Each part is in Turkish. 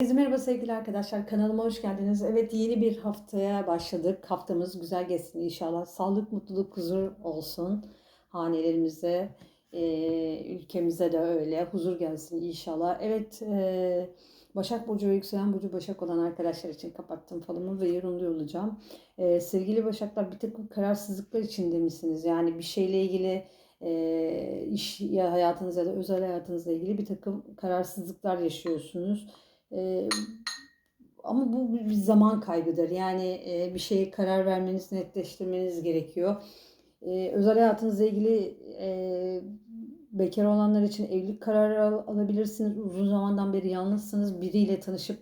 Herkese merhaba sevgili arkadaşlar. Kanalıma hoş geldiniz. Evet yeni bir haftaya başladık. Haftamız güzel geçsin inşallah. Sağlık, mutluluk, huzur olsun. Hanelerimize, e, ülkemize de öyle. Huzur gelsin inşallah. Evet e, Başak Burcu ve Yükselen Burcu Başak olan arkadaşlar için kapattım falımı ve yorumluyor olacağım. E, sevgili Başaklar bir takım kararsızlıklar içinde misiniz? Yani bir şeyle ilgili e, iş ya hayatınız ya da özel hayatınızla ilgili bir takım kararsızlıklar yaşıyorsunuz. Ama bu bir zaman kaybıdır. Yani e, bir şeye karar vermeniz, netleştirmeniz gerekiyor. E, özel hayatınızla ilgili e, bekar olanlar için evlilik kararı al- alabilirsiniz. Uzun zamandan beri yalnızsınız. Biriyle tanışıp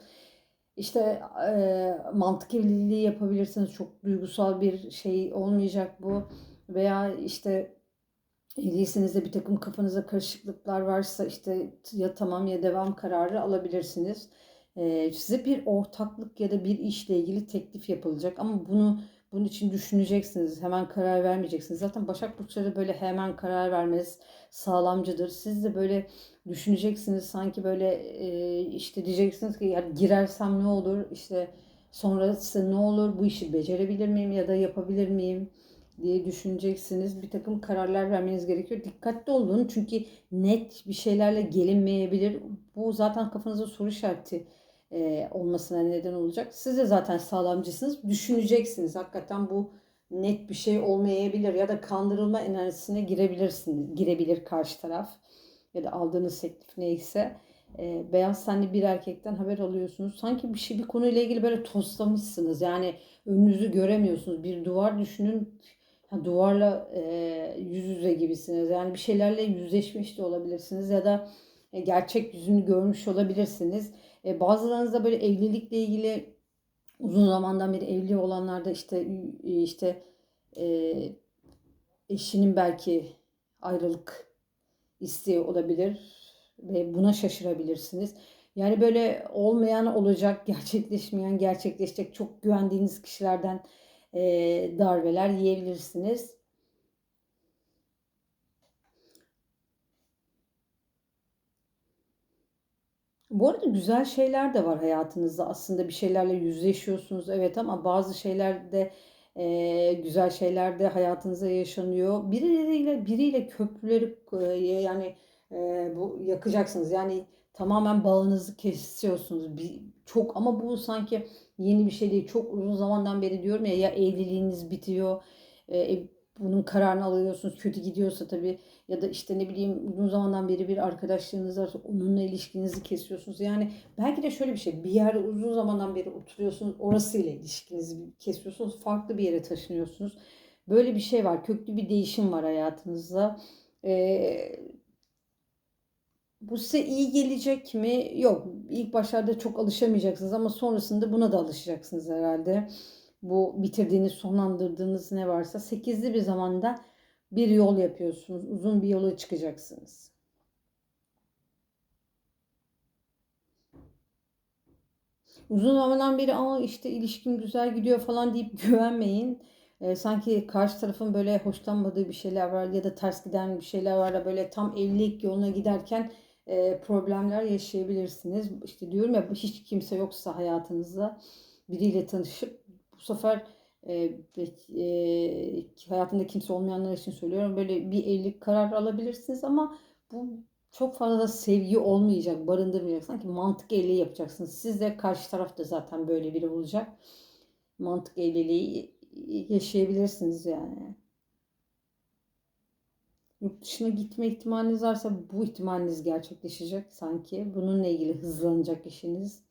işte e, mantık evliliği yapabilirsiniz. Çok duygusal bir şey olmayacak bu. Veya işte evliyseniz de bir takım kafanıza karışıklıklar varsa işte ya tamam ya devam kararı alabilirsiniz. Size bir ortaklık ya da bir işle ilgili teklif yapılacak ama bunu bunun için düşüneceksiniz. Hemen karar vermeyeceksiniz. Zaten Başak Burçları böyle hemen karar vermez sağlamcıdır. Siz de böyle düşüneceksiniz. Sanki böyle işte diyeceksiniz ki ya girersem ne olur? İşte sonrası ne olur? Bu işi becerebilir miyim ya da yapabilir miyim? Diye düşüneceksiniz. Bir takım kararlar vermeniz gerekiyor. Dikkatli olun çünkü net bir şeylerle gelinmeyebilir. Bu zaten kafanızda soru işareti e, olmasına neden olacak. Siz de zaten sağlamcısınız. Düşüneceksiniz. Hakikaten bu net bir şey olmayabilir ya da kandırılma enerjisine girebilirsiniz. Girebilir karşı taraf ya da aldığınız teklif neyse. E, beyaz tenli bir erkekten haber alıyorsunuz. Sanki bir şey bir konuyla ilgili böyle toslamışsınız. Yani önünüzü göremiyorsunuz. Bir duvar düşünün. Ha, duvarla e, yüz yüze gibisiniz. Yani bir şeylerle yüzleşmiş de olabilirsiniz ya da e, gerçek yüzünü görmüş olabilirsiniz. E, bazılarınızda böyle evlilikle ilgili uzun zamandan beri evli olanlarda işte e, işte e, eşinin belki ayrılık isteği olabilir ve buna şaşırabilirsiniz. Yani böyle olmayan olacak, gerçekleşmeyen gerçekleşecek çok güvendiğiniz kişilerden e, darbeler yiyebilirsiniz. Bu arada güzel şeyler de var hayatınızda. Aslında bir şeylerle yüzleşiyorsunuz evet ama bazı şeylerde e, güzel şeyler de hayatınızda yaşanıyor. Biriyle biriyle köprüleri e, yani e, bu yakacaksınız. Yani tamamen bağınızı kesiyorsunuz. Bir, çok ama bu sanki yeni bir şey değil. Çok uzun zamandan beri diyorum ya ya evliliğiniz bitiyor. e, bunun kararını alıyorsunuz. Kötü gidiyorsa tabii ya da işte ne bileyim uzun zamandan beri bir arkadaşlığınız varsa onunla ilişkinizi kesiyorsunuz. Yani belki de şöyle bir şey bir yerde uzun zamandan beri oturuyorsunuz orasıyla ilişkinizi kesiyorsunuz farklı bir yere taşınıyorsunuz. Böyle bir şey var köklü bir değişim var hayatınızda. Ee, bu size iyi gelecek mi? Yok. İlk başlarda çok alışamayacaksınız ama sonrasında buna da alışacaksınız herhalde. Bu bitirdiğiniz, sonlandırdığınız ne varsa sekizli bir zamanda bir yol yapıyorsunuz. Uzun bir yola çıkacaksınız. Uzun zamandan beri ama işte ilişkim güzel gidiyor falan deyip güvenmeyin. Ee, sanki karşı tarafın böyle hoşlanmadığı bir şeyler var ya da ters giden bir şeyler var da böyle tam evlilik yoluna giderken e, problemler yaşayabilirsiniz. İşte diyorum ya hiç kimse yoksa hayatınızda biriyle tanışıp bu sefer e, e, hayatında kimse olmayanlar için söylüyorum. Böyle bir evlilik kararı alabilirsiniz ama bu çok fazla da sevgi olmayacak, barındırmayacak. Sanki mantık evliliği yapacaksınız. Siz de karşı taraf da zaten böyle biri olacak. Mantık evliliği yaşayabilirsiniz yani. Yurt dışına gitme ihtimaliniz varsa bu ihtimaliniz gerçekleşecek sanki. Bununla ilgili hızlanacak işiniz.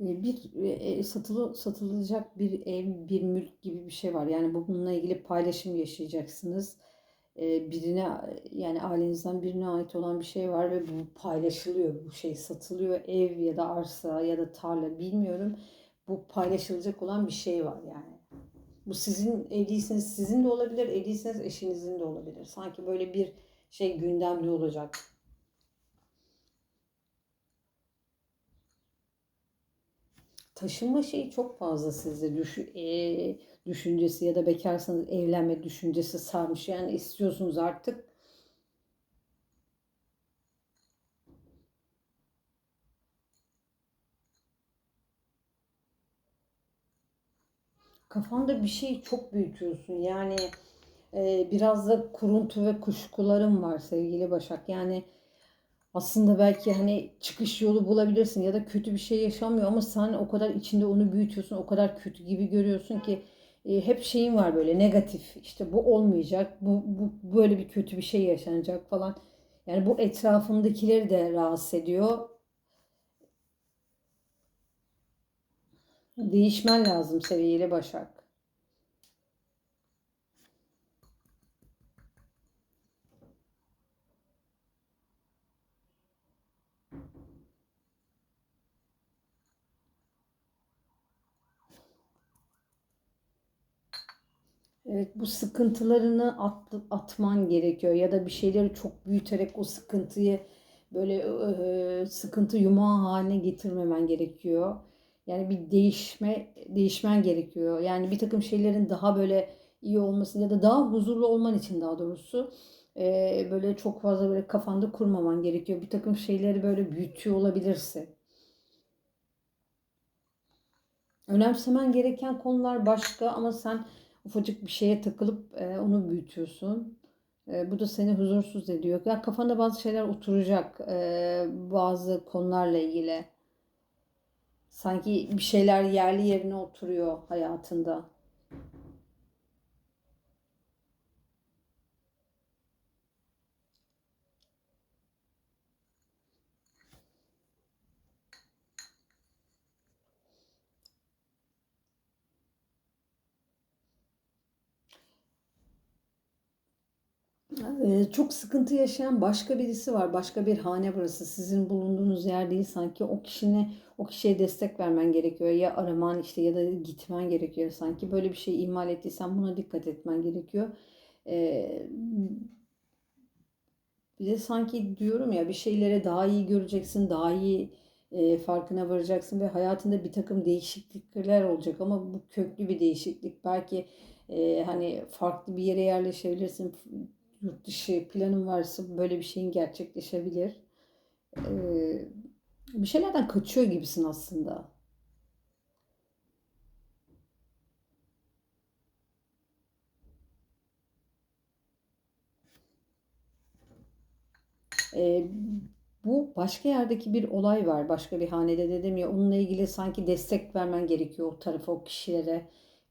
E, Bir e, satılı satılacak bir ev, bir mülk gibi bir şey var. Yani bu- bununla ilgili paylaşım yaşayacaksınız. Birine yani ailenizden birine ait olan bir şey var ve bu paylaşılıyor. Bu şey satılıyor. Ev ya da arsa ya da tarla bilmiyorum. Bu paylaşılacak olan bir şey var yani. Bu sizin evliyseniz sizin de olabilir, evliyseniz eşinizin de olabilir. Sanki böyle bir şey gündemde olacak. taşınma şeyi çok fazla sizde düş, e, düşüncesi ya da bekarsanız evlenme düşüncesi sarmış. Yani istiyorsunuz artık. Kafanda bir şeyi çok büyütüyorsun. Yani e, biraz da kuruntu ve kuşkularım var sevgili Başak. Yani aslında belki hani çıkış yolu bulabilirsin ya da kötü bir şey yaşamıyor ama sen o kadar içinde onu büyütüyorsun, o kadar kötü gibi görüyorsun ki e, hep şeyin var böyle negatif. İşte bu olmayacak, bu, bu böyle bir kötü bir şey yaşanacak falan. Yani bu etrafındakileri de rahatsız ediyor. Değişmen lazım seviyeli Başak. Evet, bu sıkıntılarını at, atman gerekiyor ya da bir şeyleri çok büyüterek o sıkıntıyı böyle e, sıkıntı yumağı haline getirmemen gerekiyor. Yani bir değişme değişmen gerekiyor. Yani bir takım şeylerin daha böyle iyi olması ya da daha huzurlu olman için daha doğrusu e, böyle çok fazla böyle kafanda kurmaman gerekiyor. Bir takım şeyleri böyle büyütüyor olabilirsin. Önemsemen gereken konular başka ama sen ufacık bir şeye takılıp e, onu büyütüyorsun. E, bu da seni huzursuz ediyor. Ya kafanda bazı şeyler oturacak e, bazı konularla ilgili. Sanki bir şeyler yerli yerine oturuyor hayatında. Çok sıkıntı yaşayan başka birisi var. Başka bir hane burası. Sizin bulunduğunuz yer değil sanki. O kişine, o kişiye destek vermen gerekiyor. Ya araman işte ya da gitmen gerekiyor sanki. Böyle bir şey ihmal ettiysen buna dikkat etmen gerekiyor. Ee, bir de sanki diyorum ya bir şeylere daha iyi göreceksin, daha iyi e, farkına varacaksın ve hayatında bir takım değişiklikler olacak ama bu köklü bir değişiklik. Belki e, hani farklı bir yere yerleşebilirsin yurt dışı planın varsa böyle bir şeyin gerçekleşebilir. Ee, bir şeylerden kaçıyor gibisin aslında. Ee, bu başka yerdeki bir olay var. Başka bir hanede dedim ya onunla ilgili sanki destek vermen gerekiyor o tarafa, o kişilere.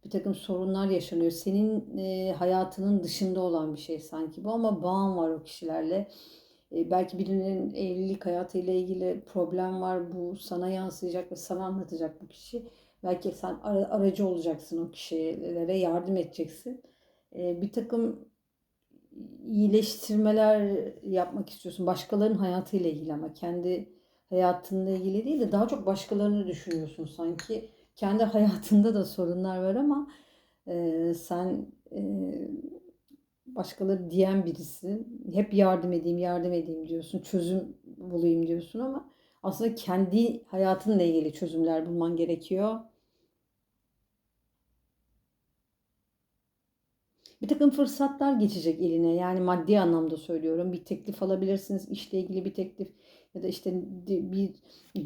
Bir takım sorunlar yaşanıyor. Senin e, hayatının dışında olan bir şey sanki bu ama bağın var o kişilerle. E, belki birinin evlilik hayatıyla ilgili problem var. Bu sana yansıyacak ve sana anlatacak bu kişi. Belki sen ara, aracı olacaksın o kişilere, yardım edeceksin. E, bir takım iyileştirmeler yapmak istiyorsun. Başkalarının hayatıyla ilgili ama kendi hayatınla ilgili değil de daha çok başkalarını düşünüyorsun sanki. Kendi hayatında da sorunlar var ama e, sen e, başkaları diyen birisi. Hep yardım edeyim, yardım edeyim diyorsun. Çözüm bulayım diyorsun ama aslında kendi hayatınla ilgili çözümler bulman gerekiyor. Bir takım fırsatlar geçecek eline. Yani maddi anlamda söylüyorum. Bir teklif alabilirsiniz. işle ilgili bir teklif ya da işte bir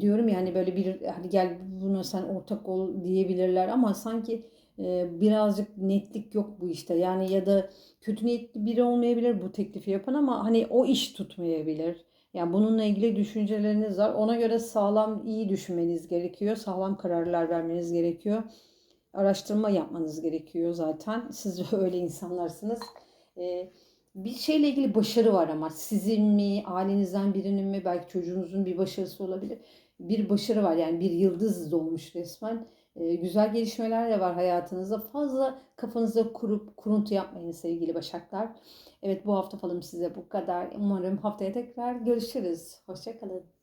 diyorum yani böyle bir hadi gel buna sen ortak ol diyebilirler ama sanki e, birazcık netlik yok bu işte. Yani ya da kötü niyetli biri olmayabilir bu teklifi yapan ama hani o iş tutmayabilir. Yani bununla ilgili düşünceleriniz var. Ona göre sağlam iyi düşünmeniz gerekiyor. Sağlam kararlar vermeniz gerekiyor araştırma yapmanız gerekiyor zaten. Siz öyle insanlarsınız. Ee, bir şeyle ilgili başarı var ama sizin mi, ailenizden birinin mi, belki çocuğunuzun bir başarısı olabilir. Bir başarı var yani bir yıldız doğmuş resmen. Ee, güzel gelişmeler de var hayatınızda. Fazla kafanızda kurup kuruntu yapmayın sevgili başaklar. Evet bu hafta falım size bu kadar. Umarım haftaya tekrar görüşürüz. Hoşçakalın.